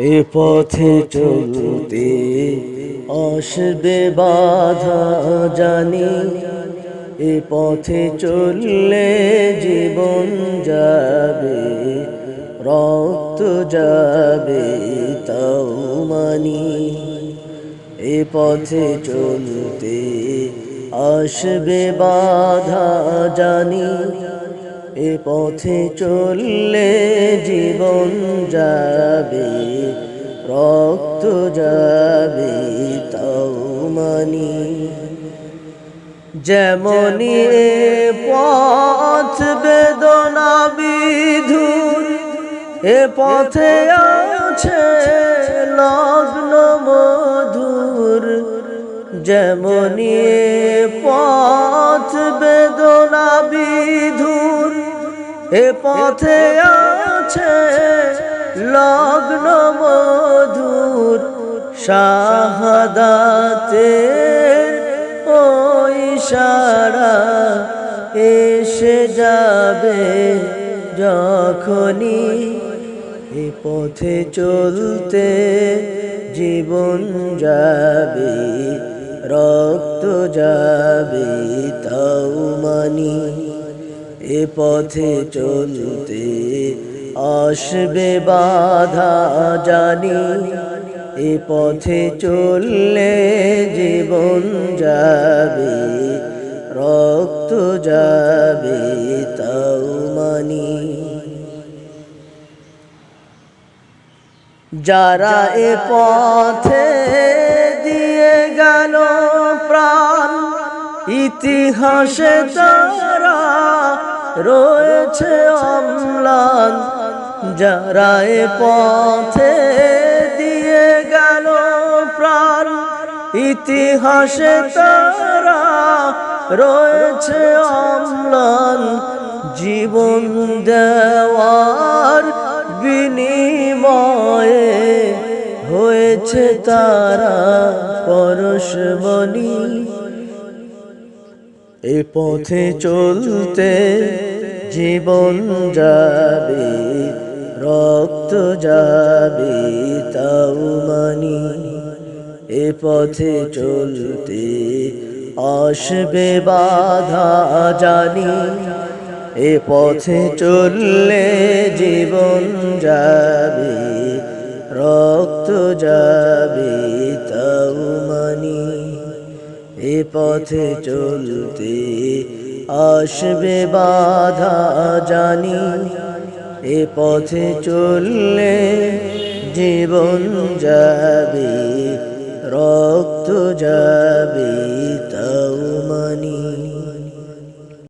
এ পথে চলতে আসবে বাধা জানি। এ পথে চললে জীবন যাবে, রক্ত যাবে তাও মানি। এ পথে চলতে আসবে বাধা জানি। এ পথে চললে জীবন যাবে, রক্ত যাবে, তাও মানি। যেমনি পথ বেদনা বিধুর এ পথে আছে লগ্ন মধুর যেমনি পথ বেদনা এ পথে আছে লগ্ন মধুর শাহাদাতের ওই সারা এসে যাবে যখনই এ পথে চলতে জীবন যাবে, রক্ত যাবে তাও মানি। এ পথে চলতে আসবে বাধা জানি। এ পথে চললে জীবন যাবে, রক্ত যাবে, তাও মানি। যারা এ পথে দিয়ে গেল প্রাণ, ইতিহাসে তারা রয়েছে অম্লান যারা এ পথে দিয়ে গেল প্রাণ, ইতিহাসে তারা রয়েছে অম্লান, জীবন দেওয়ার বিনিময়ে হয়েছে তারা পরশমণি এ পথে চলতে জীবন যাবে, রক্ত যাবে, তাও মানি। এ পথে চলতে আসবে বাধা জানি। এ পথে চললে জীবন যাবে, রক্ত যাবে পথে চলতে আসবে বাধা জানি। এ পথে চললে জীবন যাবে রক্ত যাবে তাও মানি।